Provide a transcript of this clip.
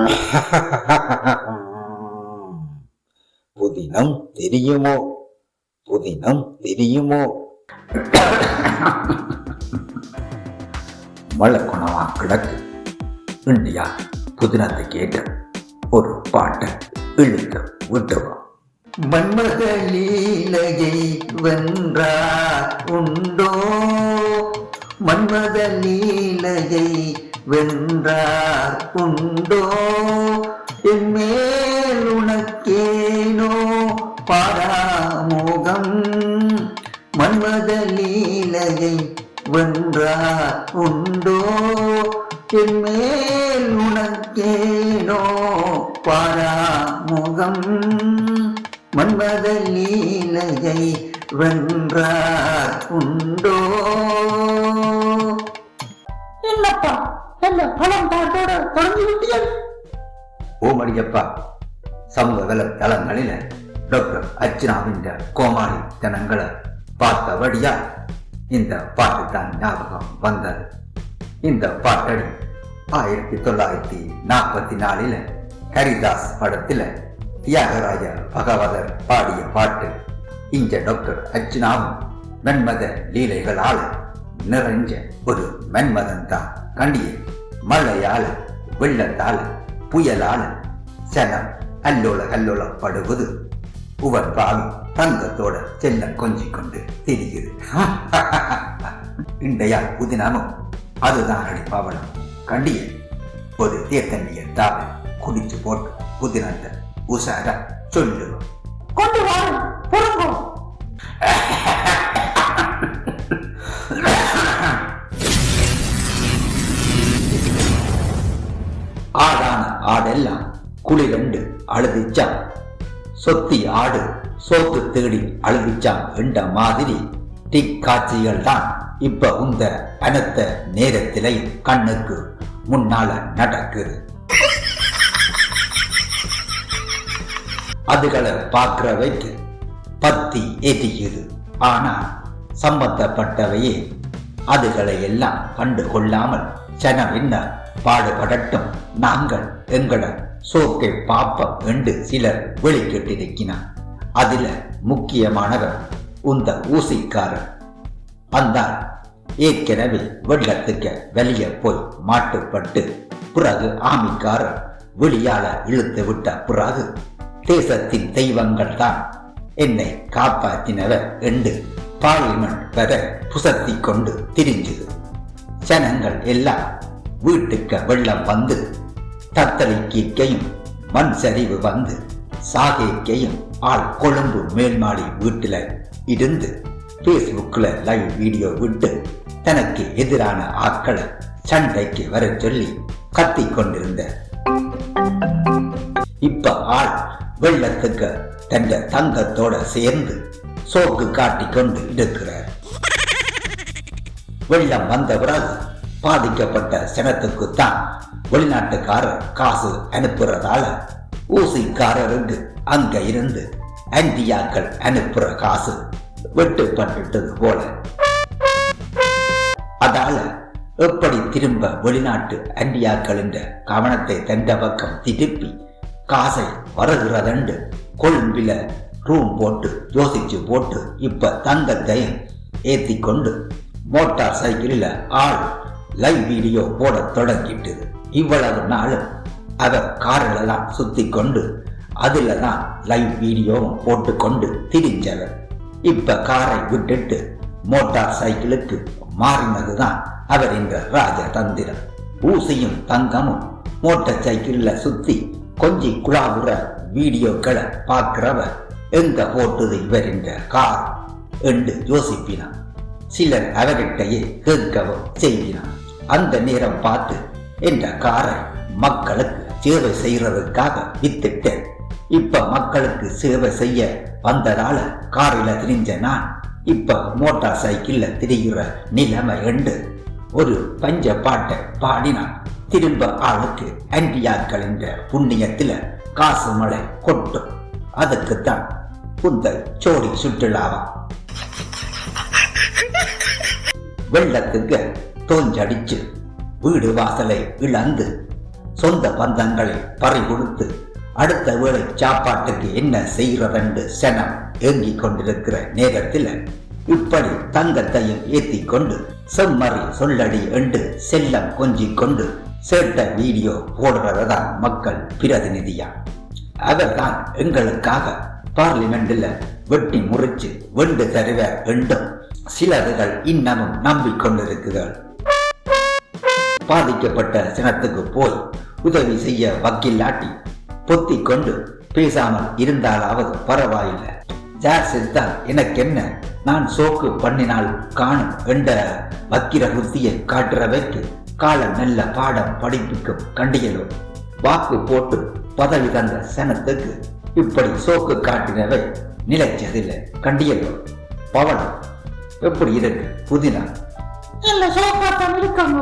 புதினம் தெரியுமோ? புதினம் தெரியுமோ? மழை குணமா கிடக்கு. இந்தியா புதினத்தை கேட்ட ஒரு பாட்டை இழுக்க விட்டுவா மன்மத லீலையை வென்றார் உண்டோ? மன்மத லீலையை வென்றார் உண்டோ? என் உனக்கேனோ பாராமோகம்? மன்மத லீலையை வென்றார் உண்டோ? என் உனக்கேனோ பாராமுகம்? மன்மத லீலையை வென்றார் உண்டோ? என்னப்பா? என்ன பணம் பாட்டோட தொடங்கி விட்டீர்கள் ஓமடியப்பா சமூக வல தளங்களில டாக்டர் அர்ச்சனாவின் கோமாளி தனங்களை பார்த்தபடியா இந்த பாட்டு தான் ஞாபகம் வந்தது. இந்த பாட்டடி ஆயிரத்தி தொள்ளாயிரத்தி நாற்பத்தி நாலில் ஹரிதாஸ் படத்தில் தியாகராஜ பகவதர் பாடிய பாட்டு இங்க டாக்டர் அர்ச்சனாவும் மென்மத லீலைகளால நிறைஞ்ச ஒரு மென்மதன் தான் கண்டியே மழையால வெள்ளத்தால புயலால சனம் அல்லோல கல்லோலப்படுவது உவன் பாவி தங்கத்தோட செல்ல கொஞ்சி கொண்டு திரியுது. இன்றையா புதினமும் அதுதான் அடி பவளம் கண்டிய ஒரு தேத்தண்ணிய தாவ குடிச்சு போட்டு புதினத்தை உசார சொல்லுவோம் ஆடான ஆடெல்லாம் குளிரண்டு அழுதிச்சான் சொத்தி ஆடு சோத்து தேடி அழுதிச்சான் என்ற மாதிரி டிக்காட்சிகள் தான் இப்ப உந்த அனத்த நேரத்திலே கண்ணுக்கு முன்னால நடக்குது. அதுகளை பார்க்கிறவைக்கு பத்தி ஏற்றிக்குது ஆனா சம்பந்தப்பட்டவையே அதுகளை எல்லாம் கண்டு கொள்ளாமல் சனம் பாடுபடட்டும். நாங்கள் எங்கள சோக்கை பாப்பம் என்று சிலர் வெளிக்கிட்டிருக்கிறார் அதுல முக்கியமானவர் உந்த ஊசிக்காரர். அந்த ஏற்கனவே வெள்ளத்துக்கு வெளியே போய் மாட்டுப்பட்டு பிறகு ஆமிக்காரர் வெளியால இழுத்து விட்ட பிறகு தேசத்தின் தெய்வங்கள் தான் என்னை காப்பாற்றினவர் என்று பார்லிமெண்ட் வரை புசத்தி கொண்டு திரிஞ்சுது. ஜனங்கள் எல்லாம் வீட்டுக்கு வெள்ளம் வந்து தத்தளிக்கையும் மண் சரிவு வந்து சாகைக்கையும் ஆள் கொழும்பு மேல்மாடி வீட்டுல இருந்து பேஸ்புக்ல லைவ் வீடியோ விட்டு தனக்கு எதிரான ஆட்களை சண்டைக்கு வர சொல்லி கத்தி கொண்டிருந்த. இப்ப ஆள் வெள்ளத்துக்கு தன் தங்கத்தோட சேர்ந்து சோக்கு காட்டிக்கொண்டு இருக்கிறார். வெள்ளம் வந்த பிறகு பாதிக்கப்பட்ட சனத்துக்குத்தான் வெளிநாட்டுக்காரர் காசு அனுப்புறதால ஊசிக்காரருக்கு அங்க இருந்து அந்தியாக்கள் அனுப்புற காசு வெட்டுப்பட்டுட்டது போல. அதால எப்படி திரும்ப வெளிநாட்டு அண்டியாக்களின் கவனத்தை தந்த பக்கம் திருப்பி காசை வருகிறதண்டு கொழும்பில ரூம் போட்டு யோசிச்சு போட்டு இப்ப தங்கத்தையும் ஏத்தி கொண்டு மோட்டார் சைக்கிளில் ஆள் லைவ் வீடியோ போட தொடங்கிட்டது. இவ்வளவு நாளும் அவர் காரிலெல்லாம் சுத்தி கொண்டு அதுல தான் லைவ் வீடியோவும் போட்டுக்கொண்டு திரிஞ்சவர் இப்ப காரை விட்டுட்டு மோட்டார் சைக்கிளுக்கு மாறினதுதான் அவர் இந்த ராஜதந்திரம். ஊசியும் தங்கமும் மோட்டார் சைக்கிள்ல சுத்தி கொஞ்சி குழாவுற வீடியோக்களை பார்க்கிறவர் எங்க போட்டது இவர் இந்த கார்? என்று யோசிப்பினான். சிலர் அவர்கிட்டயே கேட்கவும் செய்கிறான் அந்த நேரம் பார்த்து இந்த காரை மக்களுக்கு சேவை செய்யறதுக்காக வித்துட்டேன். இப்ப மக்களுக்கு சேவை செய்ய வந்ததால காரில திரிஞ்ச நான் இப்ப மோட்டார் சைக்கிள்ல திரிகிற நிலைமை என்று ஒரு பஞ்ச பாட்டை பாடினான். திரும்ப ஆளுக்கு ஆன்டியாக்கள் என்ற புண்ணியத்துல காசு மழை கொட்டும். அதுக்குத்தான் இந்த சோடி சுற்றுலாவா வெள்ளத்துக்கு தோஞ்சடிச்சு வீடு வாசலை இழந்து சொந்த பந்தங்களை பறி கொடுத்து அடுத்த வேளை சாப்பாட்டுக்கு என்ன செய்கிறதென்று சனம் ஏங்கிக் கொண்டிருக்கிற நேரத்தில் இப்படி தங்கத்தையும் ஏத்தி கொண்டு செம்மறி சொல்லடி என்று செல்லம் கொஞ்சிக் கொண்டு சேர்த்த வீடியோ போடுறதான் மக்கள் பிரதிநிதியா. அவர்தான் எங்களுக்காக பார்லிமெண்டில் வெட்டி முறிச்சு வெண்டு தருவார் என்றும் சிலர்கள் இன்னமும் நம்பிக்கொண்டிருக்கிறார்கள் பாதிக்கப்பட்ட சினத்துக்கு போய் உதவி செய்ய வக்கில்லாட்டி பொத்தி கொண்டு பேசாமல் இருந்தாலாவது பரவாயில்லை. ஜார் செத்தால் எனக்கு என்ன நான் சோக்கு பண்ணினால் காணும் என்ற வக்கிர புத்தியை காட்டுறவைக்கு கால நல்ல பாடம் படிப்புக்கும் கண்டியலும் வாக்கு போட்டு பதவி தந்த சனத்துக்கு இப்படி சோக்கு காட்டினவை நிலைச்சதில்லை கண்டியலும் பவனம் எப்படி இருக்கு? புதினா? இல்ல சோப்பாட்டம் இருக்காங்க